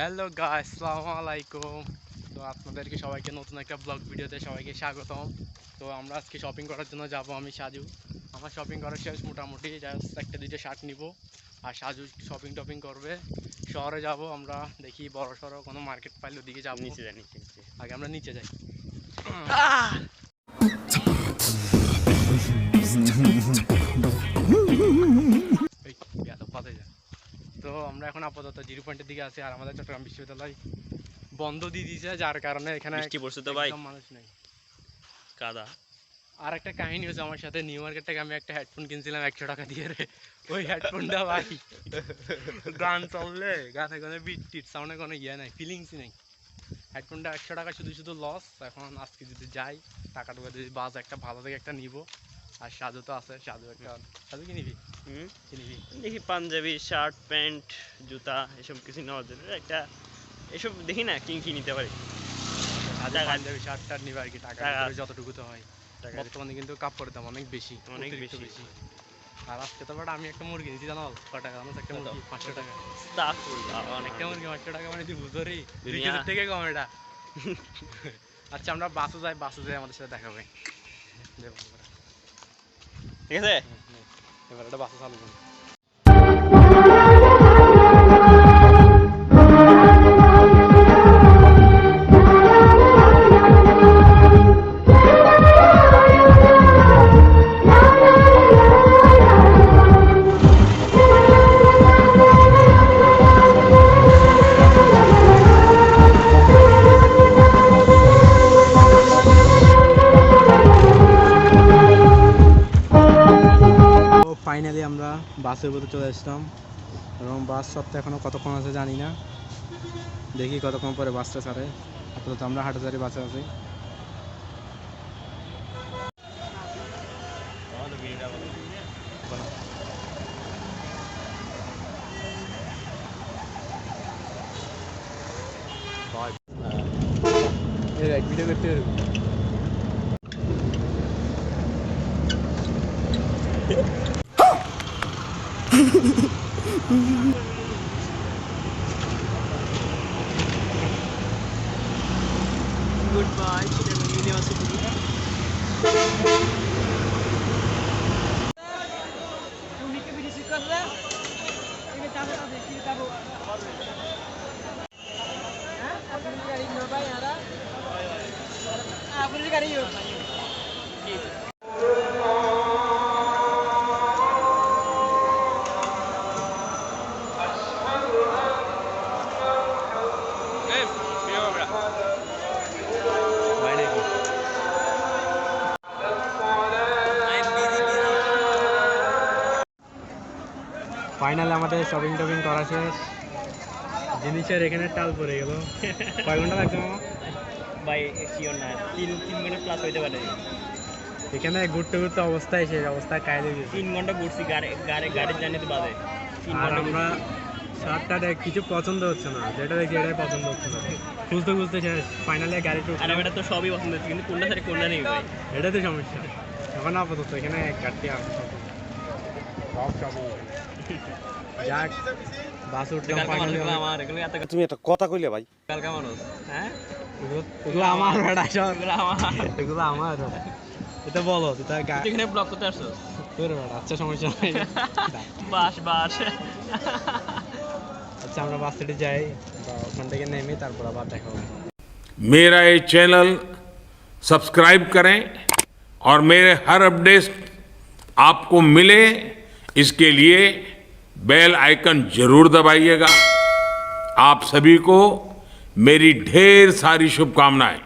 Hello guys আসসালামু আলাইকুম তো আপনাদেরকে সবাইকে নতুন একটা ব্লগ ভিডিওতে সবাইকে স্বাগতম। তো আমরা আজকে শপিং করার জন্য যাব আমি সাজু। আমার শপিং করার শেষ মোটামুটি জাস্ট একটা দুইটা শার্ট নিব। আর সাজু শপিং টপিং করবে। শহরে যাব আমরা দেখি বড় সড়ো কোনো মার্কেট পাইলে ওদিকে যাব। নিচে যাই নিচে নিচে। আগে আমরা নিচে যাই। এখন আপাতত জিরো পয়েন্টের দিকে আছি আর আমাদের চট্টগ্রাম বিশ্ববিদ্যালয় বন্ধ দিয়ে দিয়েছে যার কারণে এখানে বৃষ্টি পড়ছে তো ভাই। একদম মানুষ নেই। কাদা। আর একটা কাহিনী হয়েছে আমার সাথে নিউ মার্কেট থেকে আমি একটা হেডফোন কিনছিলাম একশো টাকা দিয়ে রে। ওই হেডফোনটা ভাই গান চললে গানে গানে বিট টিট সাউন্ডে কোনো ইয়ে নাই ফিলিংসই নেই। হেডফোনটা একশো টাকা শুধু শুধু লস এখন আজকে যদি যাই টাকা টুকা যদি বাজ একটা ভালো থেকে একটা নিব। আর সাজু তো আছে সাজু একটা সাজু কি কি নিবি? দেখি পাঞ্জাবি শার্ট প্যান্ট জুতা এসব কিছু নেওয়ার জন্য। একটা এসব দেখি না কি কি নিতে পারি। পাঞ্জাবি শার্ট টার্ট নিবে আর কি টাকা টাকা- যতটুকু তো হয়। বর্তমানে কিন্তু কাপড়ের দাম অনেক বেশি অনেক অতিরিক্ত বেশি। আর আজকে তো আমি একটা মুরগি নিয়েছি জানো? ক টাকা জানো? একটা মুরগি পাঁচশো টাকা। আস্তাগফিরুল্লাহ, অনেক একটা মুরগি পাঁচশো টাকা মানে তুই বুঝো রে থেকে কম এটা। আচ্ছা আমরা বাসে যাই বাসে যাই আমাদের সাথে দেখা হবে। ঠিক আছে? ഇവരുടെ ബസ് സ്ഥലത്തുനിന്ന് ফাইনালি আমরা বাসের মধ্যে চলে আসলাম এবং বাস সপ্তাহে এখনও কতক্ষণ আছে জানি না। দেখি কতক্ষণ পরে বাসটা ছাড়ে। আপাতত আমরা হাটাচারি বাসে আছি। ভিডিও করতে পারবি গুড বাই ইউনিভার্সিটি ফাইনালি আমাদের শপিং টপিং করা শেষ। জিনিসের এখানে টাল পড়ে গেল। কয় ঘণ্টা লাগছে মামা? ভাই শিওর না। তিন তিন ঘণ্টা প্লাস হইতে পারে। এখানে ঘুরতে ঘুরতে অবস্থায় শেষ অবস্থায় কায়দে গেছে। তিন ঘণ্টা ঘুরছি গাড়ি গাড়ি গাড়ির জার্নিতে বাদে। আর আমরা শার্টটা দেখ কিছু পছন্দ হচ্ছে না। যেটা দেখি এটাই পছন্দ হচ্ছে না। খুঁজতে খুঁজতে শেষ ফাইনালে গাড়ি টুক আর এটা তো সবই পছন্দ হচ্ছে কিন্তু কোনটা সাথে কোনটা নেই ভাই। এটাই তো সমস্যা। এখন আপাতত এখানে গাড়ি আছে সব এখানে। যাক বাস উঠলাম ফাইনালি আমার এগুলো এত তুমি একটা কথা কইলে ভাই কালকা মানুষ হ্যাঁ এগুলো আমার বেটা সব এগুলো আমার এগুলো আমার এটা বলো তুই তার গা- তুই এখানে ব্লক করতে আসছো তোর বেটা আচ্ছা সমস্যা নাই বাস বাস আচ্ছা আমরা বাস স্টেটে যাই বা ওখান থেকে নেমে তারপর আবার দেখা হবে मेरा ये चैनल सब्सक्राइब करें और मेरे हर अपडेट आपको मिले इसके लिए बेल आइकन ज़रूर दबाइएगा। आप सभी को मेरी ढेर सारी शुभकामनाएँ।